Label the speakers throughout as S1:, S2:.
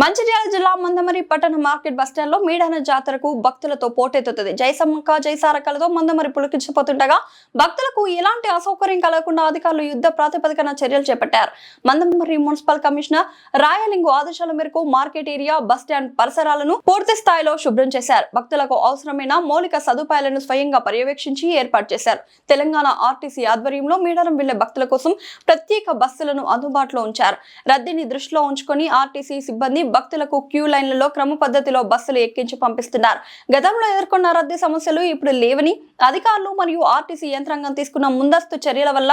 S1: మంచిర్యాల జిల్లా మందమరి పట్టణ మార్కెట్ బస్టాండ్లో మీడాన జాతరకు భక్తులతో పోటెత్తుతుంది. జైసమ్మక్క జైసారకలతో మందమరి పులికించిపోతుండగా భక్తులకు ఎలాంటి అసౌకర్యం కలగకుండా అధికారులు యుద్ధ ప్రాతిపదికన చర్యలు చేపట్టారు. మందమరి మున్సిపల్ కమిషనర్ రాయలింగు ఆదేశాల మేరకు మార్కెట్ ఏరియా బస్టాండ్ పరిసరాలను పూర్తి స్థాయిలో శుభ్రం చేశారు. భక్తులకు అవసరమైన మౌలిక సదుపాయాలను స్వయంగా పర్యవేక్షించి ఏర్పాటు చేశారు. తెలంగాణ ఆర్టీసీ ఆధ్వర్యంలో మీడారం వెళ్ళే భక్తుల కోసం ప్రత్యేక బస్సులను అందుబాటులో ఉంచారు. రద్దీని దృష్టిలో ఉంచుకొని ఆర్టీసీ సిబ్బంది భక్తులకు క్యూ లైన్లలో క్రమ పద్ధతిలో బస్సులు ఎక్కించి పంపిస్తున్నారు. గతంలో ఎదుర్కొన్న రద్దీ సమస్యలు ఇప్పుడు లేవని అధికారులు మరియు ఆర్టీసీ యంత్రాంగం తీసుకున్న ముందస్తు చర్యల వల్ల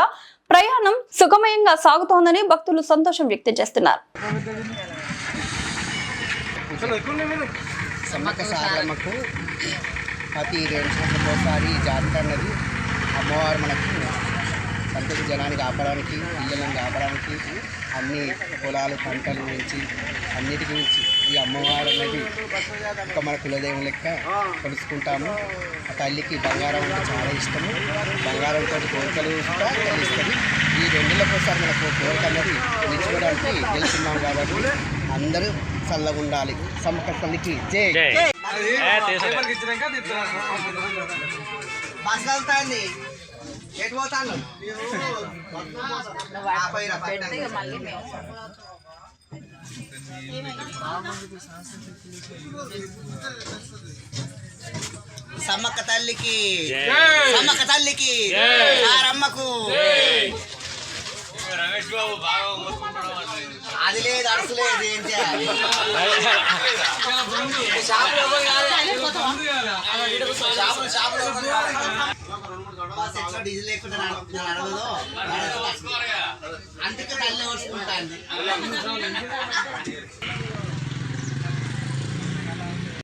S1: ప్రయాణం సుఖమయంగా సాగుతోందని భక్తులు సంతోషం వ్యక్తం చేస్తున్నారు.
S2: ప్రతి రెండు ఒకసారి జాతర అన్నది అమ్మవారు మనకి జనాన్ని కాపాడడానికి పిల్లలను కాపాడడానికి అన్ని పొలాలు పంటలు నుంచి అన్నిటికి మించి ఈ అమ్మవారు అనేది ఒక మన కులదైవం లెక్క కొలుసుకుంటాము ఆ తల్లికి బంగారం అంటే చాలా ఇష్టము. బంగారంతో కోరికలు కూడా కలిగిస్తుంది ఈ రెండులకు ఒకసారి మనకు కోరిక అన్నది నిలుచుకోవడానికి గెలుస్తున్నాం కాబట్టి అందరూ చల్లగా ఉండాలి తల్లికి జై. బస్ ఎటు పోతాను? సమ్మక్క తల్లికి సమ్మక్క తల్లికి సారమ్మకు. అది లేదు అడుసు లేదు ఏం చేయాలి? షాపులు షాపులు బస్ ఎట్లా డీజిల్ లేకుండా నడవ- నడవదో? అందుకే తల్లి ఓడుచుకుంటాంది